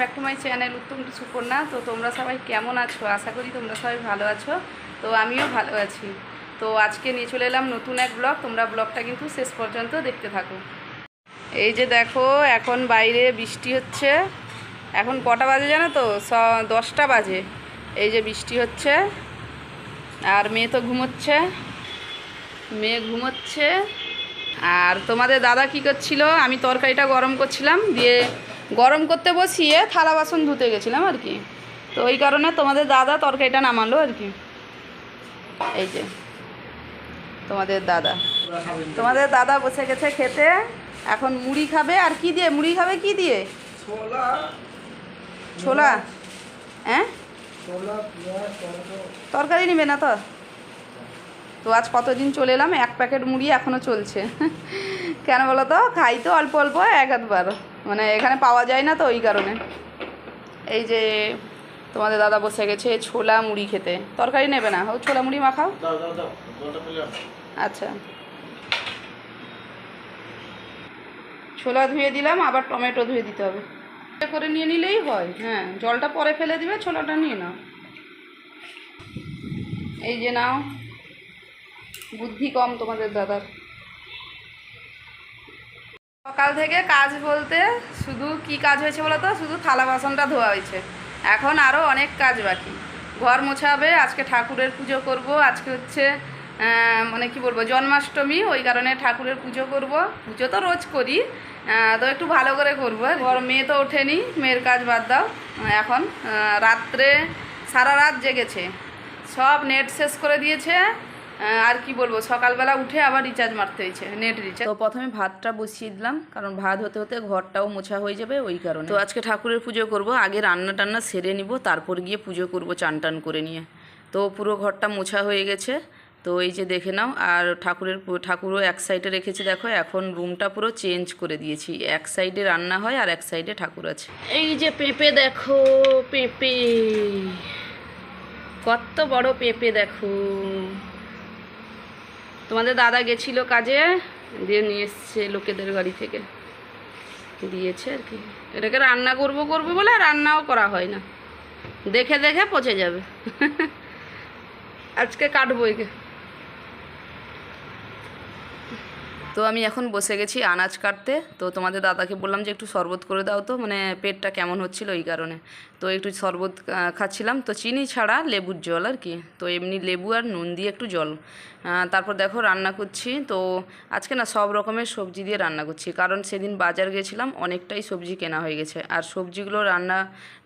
Back to my channel Uttam Suparna তো তোমরা সবাই কেমন আছো? আশা করি তোমরা সবাই ভালো আছো। তো আমিও ভালো আছি। তো আজকে নিয়ে চলে এলাম নতুন এক ব্লগ তোমরা ব্লগটা কিন্তু শেষ পর্যন্ত দেখতে থাকো। এই যে দেখো, এখন বাইরে বৃষ্টি হচ্ছে। এখন কটা বাজে জানো তো? দশটা বাজে। এই যে বৃষ্টি হচ্ছে। আর মেয়ে তো ঘুমোচ্ছে। মেয়ে ঘুমোচ্ছে। আর তোমাদের দাদা কি করছিল? আমি তরকারিটা গরম করছিলাম। দিয়ে গরম করতে বসিয়ে থালা বাসন ধুতে গেছিলাম আর কি। তো ওই কারণে তোমাদের দাদা তরকারিটা নামালো আর কি। এই যে তোমাদের দাদা। তোমাদের দাদা বসে গেছে খেতে। এখন মুড়ি খাবে আর কি দিয়ে? মুড়ি খাবে কি দিয়ে? ছোলা। হ্যাঁ? তরকারি নেবে না তো? তো আজ কতদিন চলে এলাম? এক প্যাকেট মুড়ি এখনও চলছে। কেন বলো তো? খাই তো অল্প অল্প এক আধবার। মানে এখানে পাওয়া যায় না তো ওই কারণে। এই যে তোমাদের দাদা বসে গেছে ছোলা মুড়ি খেতে। তরকারি নেবে না? ও ছোলা মুড়ি মাখাও? আচ্ছা। ছোলা ধুয়ে দিলাম আবার টমেটো ধুয়ে দিতে হবে। করে নিয়ে নিলেই হয়। হ্যাঁ জলটা পরে ফেলে দিবে ছোলাটা নিয়ে নাও। এই যে নাও। বুদ্ধি কম তোমাদের দাদার। সকাল থেকে কাজ বলতে শুধু কি কাজ হয়েছে বলো তো শুধু থালা বাসনটা ধোয়া হয়েছে। এখন আরও অনেক কাজ বাকি। ঘর মোছাবে, আজকে ঠাকুরের পুজো করব, আজকে হচ্ছে মানে কি বলব, জন্মাষ্টমী, ওই কারণে ঠাকুরের পুজো করব। পুজো তো রোজ করি তো একটু ভালো করে করব। ঘর মেয়ে তো ওঠেনি, মেয়ের কাজ বাদ দাও। এখন রাত্রে সারা রাত জেগেছে। সব নেট শেষ করে দিয়েছে। আর কি বলব সকালবেলা উঠে আবার রিচার্জ মারতে হয়েছে নেট রিচার্জ তো প্রথমে ভাতটা বসিয়ে দিলাম কারণ ভাত হতে হতে ঘরটাও মোছা হয়ে যাবে ওই কারণে। তো আজকে ঠাকুরের পুজো করব আগে রান্না টান্না সেরে নিব তারপর গিয়ে পুজো করব চান টান করে নিয়ে। তো পুরো ঘরটা মোছা হয়ে গেছে তো এই যে দেখে নাও আর ঠাকুরের ঠাকুরও এক সাইডে রেখেছে দেখো এখন রুমটা পুরো চেঞ্জ করে দিয়েছি। এক সাইডে রান্না হয় আর এক সাইডে ঠাকুর আছে। এই যে পেঁপে দেখো পেঁপে। কত বড় পেঁপে দেখো। তোমাদের দাদা গেছিল কাজে, দিয়ে নিয়ে এসছে লোকেদের বাড়ি থেকে। দিয়েছে আর কি। এটাকে রান্না করব করব বলে রান্নাও করা হয় না। দেখে দেখে পচে যাবে। আজকে কাটবো একে। তো আমি এখন বসে গেছি আনাজ কাটতে। তো তোমাদের দাদাকে বললাম যে একটু শরবত করে দাও তো মানে পেটটা কেমন হচ্ছিল ওই কারণে। তো একটু শরবত খাচ্ছিলাম। তো চিনি ছাড়া লেবুর জল আর কি। তো এমনি লেবু আর নুন দিয়ে একটু জল। তারপর দেখো রান্না করছি। তো আজকে না সব রকমের সবজি দিয়ে রান্না করছি। কারণ সেদিন বাজার গেছিলাম, অনেকটাই সবজি কেনা হয়ে গেছে। আর সবজিগুলো রান্না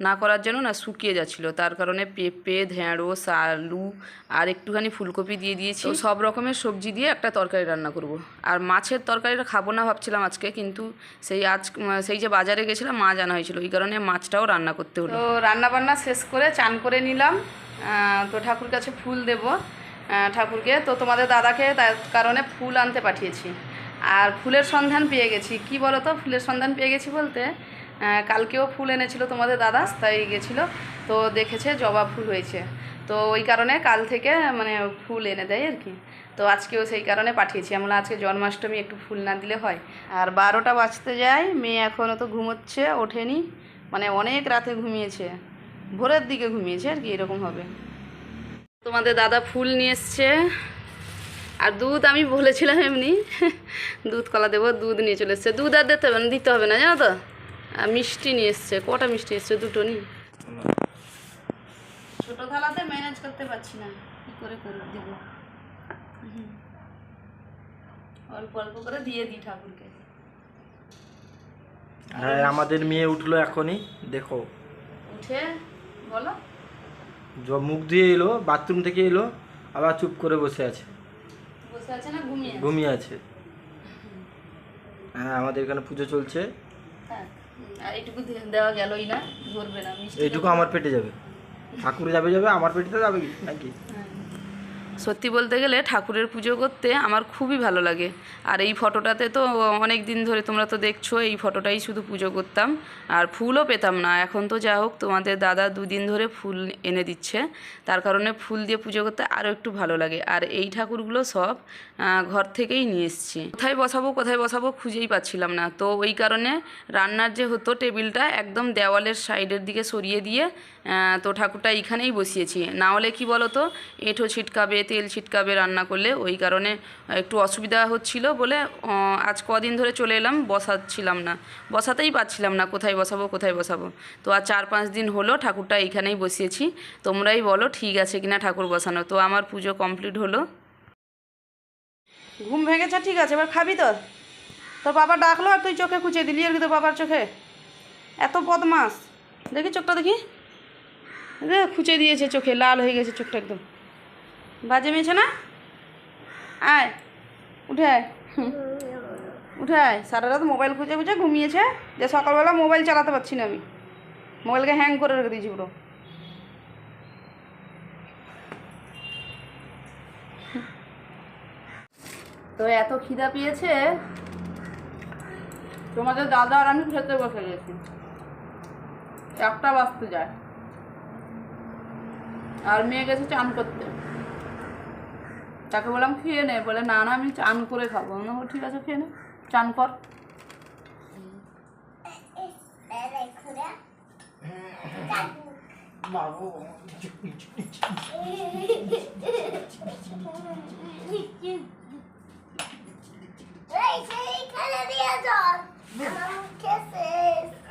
না করার জন্য না শুকিয়ে যাচ্ছিল। তার কারণে পেঁপে, ঢেঁড়স, আলু আর একটুখানি ফুলকপি দিয়ে দিয়েছি। সব রকমের সবজি দিয়ে একটা তরকারি রান্না করব। আর মাছের তরকারিটা খাব না ভাবছিলাম আজকে, কিন্তু সেই আজ, সেই যে বাজারে গেছিলাম মাছ আনা হয়েছিল। ওই কারণে মাছটাও রান্না করতে হলো। তো রান্না বান্না শেষ করে চান করে নিলাম। তো ঠাকুর কাছে ফুল দেব। ঠাকুরকে। তো তোমাদের দাদাকে তার কারণে ফুল আনতে পাঠিয়েছি। আর ফুলের সন্ধান পেয়ে গেছি। কি বলো তো ফুলের সন্ধান পেয়ে গেছি বলতে কালকেও ফুল এনেছিল তোমাদের দাদা, তাই গেছিল। তো দেখেছে জবা ফুল হয়েছে। তো ওই কারণে কাল থেকে মানে ফুল এনে দেয় আর কি। তো আজকেও সেই কারণে পাঠিয়েছি। আমরা আজকে জন্মাষ্টমী, একটু ফুল না দিলে হয়। আর বারোটা বাজতে যায়, মেয়ে এখনও তো ঘুমোচ্ছে, ওঠেনি। মানে অনেক রাতে ঘুমিয়েছে। ভোরের দিকে ঘুমিয়েছে আর কি, এরকম হবে। তোমাদের দাদা ফুল নিয়ে এসছে। আর দুধ আমি বলেছিলাম এমনি, দুধ কলা দেবো, দুধ নিয়ে চলে এসছে। দুধ আর দিতে হবে না, দিতে হবে না, জানো তো? আর মিষ্টি নিয়ে এসছে, কটা মিষ্টি এসছে? দুটো নি। ছোট থালাতে ম্যানেজ করতে পারছি না। কি করে করে দিব। অল্প অল্প করে দিয়ে দিই ঠাকুরকে। হ্যাঁ আমাদের মেয়ে উঠল এখনই। দেখো। উঠে বলো। মুখ দিয়ে এলো বাথরুম থেকে এলো আবার চুপ করে বসে আছে। বসে আছে না ঘুমিয়ে ঘুমিয়ে আছে। হ্যাঁ আমাদের এখানে পুজো চলছে। হ্যাঁ আর এইটুকু দেওয়া গেলই না ধরবে না এইটুকু আমার পেটে যাবে। ঠাকুর যাবে যাবে আমার পেটে যাবে কি নাকি। সত্যি বলতে গেলে ঠাকুরের পুজো করতে আমার খুবই ভালো লাগে। আর এই ফটোটাতে তো অনেক দিন ধরে তোমরা তো দেখছ, এই ফটোটাই শুধু পুজো করতাম। আর ফুলও পেতাম না। এখন তো যা হোক, তোমাদের দাদা দুদিন ধরে ফুল এনে দিচ্ছে। তার কারণে ফুল দিয়ে পুজো করতে আরও একটু ভালো লাগে। আর এই ঠাকুরগুলো সব ঘর থেকেই নিয়ে এসেছি। কোথায় বসাবো কোথায় বসাবো খুঁজেই পাচ্ছিলাম না। তো ওই কারণে রান্নার যে হতো টেবিলটা একদম দেওয়ালের সাইডের দিকে সরিয়ে দিয়ে তো ঠাকুরটা এইখানেই বসিয়েছি। না হলে কি বলো তো এঁঠো ছিটকাবে তেল ছিটকাবে রান্না করলে, ওই কারণে একটু অসুবিধা হচ্ছিল বলে আজ কদিন ধরে চলে এলাম, বসাচ্ছিলাম না। বসাতেই পারছিলাম না, কোথায় বসাবো কোথায় বসাবো। তো আর চার পাঁচ দিন হলো, ঠাকুরটা এইখানেই বসিয়েছি। তোমরাই বলো, ঠিক আছে কিনা ঠাকুর বসানো। তো আমার পুজো কমপ্লিট হলো। ঘুম ভেঙেছে, ঠিক আছে, এবার খাবি তো। তোর বাবা ডাকলো আর তুই চোখে কুচিয়ে দিলি আর কি তোর বাবার চোখে। এত বদমাস। দেখি চোখটা দেখি। খুঁচে দিয়েছে চোখে, লাল হয়ে গেছে চোখটা একদম। বাজে মেয়েছে না? আয়, উঠে আয়। উঠে আয়। সারা রাত মোবাইল খুঁজে খুঁজে ঘুমিয়েছে। যে সকালবেলা মোবাইল চালাতে পারছি না আমি। মোবাইলকে হ্যাং করে রেখে দিয়েছি পুরো। তো এত খিদা পেয়েছে? তোমাদের দাদা আর আমি খেতে বসে গেছি। একটা বাজতে যায়। আর মেয়ে গেছে চান করতে। তাকে বললাম খেয়ে নে। বলে না না আমি চান করে খাব। আমি ঠিক আছে খেয়ে নে। চান কর।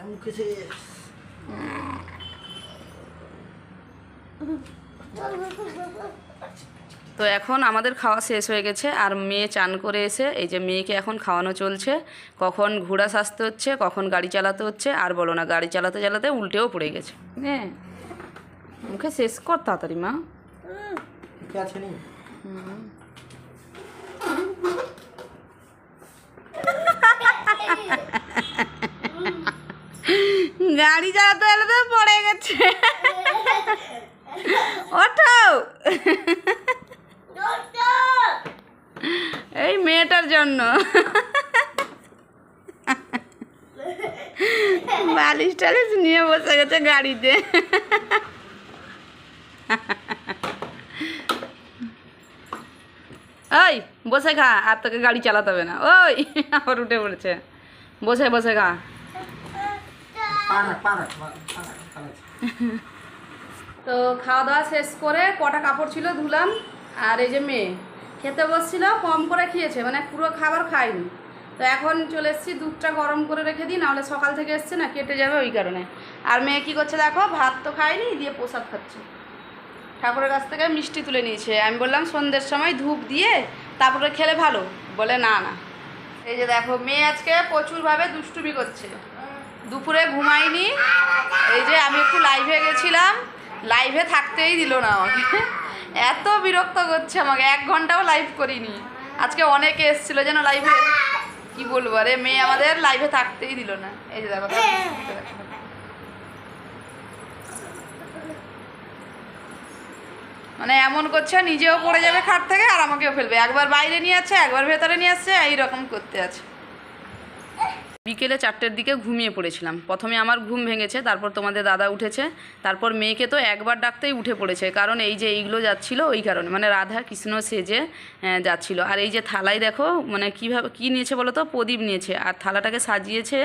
মুখে শেষ তো এখন আমাদের খাওয়া শেষ হয়ে গেছে আর মেয়ে চান করে এসে এই যে মেয়েকে এখন খাওয়ানো চলছে। কখন ঘোড়া সাজতে হচ্ছে কখন গাড়ি চালাতে হচ্ছে আর বলো না গাড়ি চালাতে চালাতে উল্টেও পড়ে গেছে। হ্যাঁ। মুখে শেষ কর তাড়াতাড়ি মা। গাড়ি চালাতে এলে তো পড়ে গেছে। ওঠো এই মেয়েটার জন্য। বালিশ টালিশ নিয়ে বসে গেছে গাড়িতে। ওই, বসে খা, আর তোকে গাড়ি চালাতে হবে না। ওই, আবার উঠে পড়েছে। বসে বসে খা। তো খাওয়া দাওয়া শেষ করে কটা কাপড় ছিল ধুলাম, আর এই যে মেয়ে। খেতে বসছিল কম করে খেয়েছে মানে পুরো খাবার খায়নি তো এখন চলে এসেছি, দুধটা গরম করে রেখে দিই, নাহলে সকাল থেকে এসছে না, কেটে যাবে ওই কারণে। আর মেয়ে কী করছে দেখো, ভাত তো খায়নি, দিয়ে প্রসাদ খাচ্ছে। ঠাকুরের কাছ থেকে মিষ্টি তুলে নিয়েছে। আমি বললাম, সন্ধ্যের সময় ধূপ দিয়ে তারপরে খেলে ভালো। বলে, না না। এই যে দেখো, মেয়ে আজকে প্রচুরভাবে দুষ্টুমি করছে। দুপুরে ঘুমাইনি এই যে আমি একটু লাইভে গেছিলাম। লাইভে থাকতেই দিল না আমাকে। এত বিরক্ত করছে আমাকে, এক ঘন্টাও লাইভ করিনি। আজকে অনেকে এসেছিল যেন লাইভে কি বলব, আরে মেয়ে আমাদের লাইভে থাকতেই দিল না। এই যে দেখো। মানে এমন করছে, নিজেও পড়ে যাবে খাট থেকে আর আমাকেও ফেলবে। একবার বাইরে নিয়ে যাচ্ছে একবার ভেতরে নিয়ে আসছে, এইরকম করতে আছে। বিকেলে চারটের দিকে ঘুমিয়ে পড়েছিলাম। প্রথমে আমার ঘুম ভেঙেছে, তারপর তোমাদের দাদা উঠেছে, তারপর মেয়েকে তো একবার ডাকতেই উঠে পড়েছে। কারণ এই যে এইগুলো যাচ্ছিল ওই কারণে মানে রাধা কৃষ্ণ সেজে যাচ্ছিল। আর এই যে থালায় দেখো মানে কীভাবে, কী নিয়েছে বলো তো? প্রদীপ নিয়েছে। আর থালাটাকে সাজিয়েছে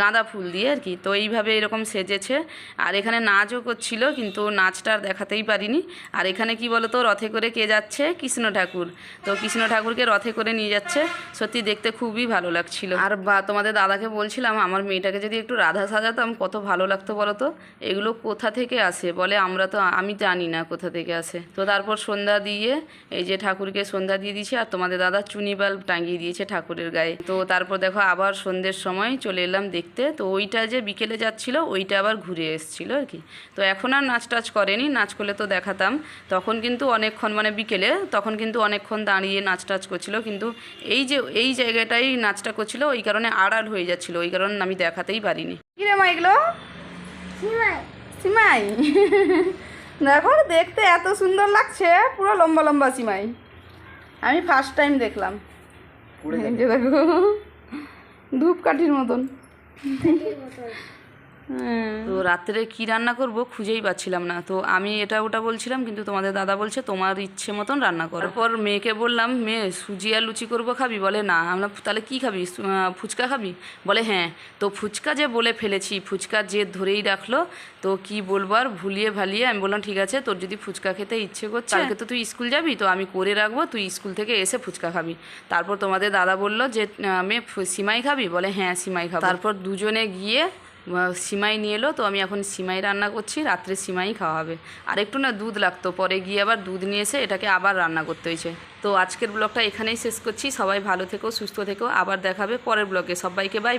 গাঁদা ফুল দিয়ে আর কি। তো এইভাবে এরকম সেজেছে। আর এখানে নাচও করছিল, কিন্তু নাচটা আর দেখাতেই পারিনি। আর এখানে কি বলো তো? রথে করে কে যাচ্ছে? কৃষ্ণ ঠাকুর। তো কৃষ্ণ ঠাকুরকে রথে করে নিয়ে যাচ্ছে। সত্যি দেখতে খুবই ভালো লাগছিল। আর বা তোমাদের দাদাকে বলছিলাম, আমার মেয়েটাকে যদি একটু রাধা সাজাতাম, কত ভালো লাগতো বলো তো এগুলো কোথা থেকে আসে? বলে, আমরা তো, আমি জানি না কোথা থেকে আসে। তো তারপর সন্ধ্যা দিয়ে, এই যে ঠাকুরকে সন্ধ্যা দিয়ে দিয়েছে, আর তোমাদের দাদা চুনি বাল্ব টাঙিয়ে দিয়েছে ঠাকুরের গায়ে। তো তারপর দেখো, আবার সন্ধ্যের সময় চলে এলাম দেখতে। তো ওইটা যে বিকেলে যাচ্ছিল, ওইটা আবার ঘুরে এসেছিল আর কি। তো এখন আর নাচ টাচ করেনি, নাচ করলে তো দেখাতাম। তখন কিন্তু অনেকক্ষণ মানে বিকেলে, তখন কিন্তু অনেকক্ষণ দাঁড়িয়ে নাচ টাচ করছিল। কিন্তু এই যে, এই জায়গাটাই নাচটা করছিল, ওই কারণে আড়াল হয়ে যাচ্ছিল ওই কারণে আমি দেখাতেই পারিনি। কি রে মা এগুলো? সিমাই। সিমাই? দেখো দেখতে এত সুন্দর লাগছে পুরো লম্বা লম্বা সিমাই। আমি ফার্স্ট টাইম দেখলাম। দেখো। ধূপকাঠির মতন। তো রাত্রে কি রান্না করব খুঁজেই পাচ্ছিলাম না। তো আমি এটা ওটা বলছিলাম কিন্তু তোমাদের দাদা বলছে তোমার ইচ্ছে মতন রান্না করো। পর মেয়েকে বললাম মেয়ে সুজি আর লুচি করব খাবি? বলে না। আমরা তাহলে কি খাবি? ফুচকা খাবি? বলে হ্যাঁ। তো ফুচকা যে বলে ফেলেছি ফুচকা যে ধরেই রাখল তো কি বলব আর ভুলিয়ে ভালিয়ে আমি বললাম ঠিক আছে তোর যদি ফুচকা খেতে ইচ্ছে করছে কালকে তো তুই স্কুল যাবি তো আমি করে রাখব তুই স্কুল থেকে এসে ফুচকা খাবি। তারপর তোমাদের দাদা বলল যে মেয়ে সিমাই খাবি? বলে হ্যাঁ সিমাই খাব। তারপর দুজনে গিয়ে সিমাই নিয়ে এলো, তো আমি এখন সিমাই রান্না করছি, রাত্রে সিমাই খাওয়া হবে। আর একটু না দুধ লাগতো, পরে গিয়ে আবার দুধ নিয়ে এসে এটাকে আবার রান্না করতে হয়েছে। তো আজকের ব্লগটা এখানেই শেষ করছি, সবাই ভালো থেকো, সুস্থ থেকো, আবার দেখাবে পরের ব্লগে। সবাইকে বাই বাই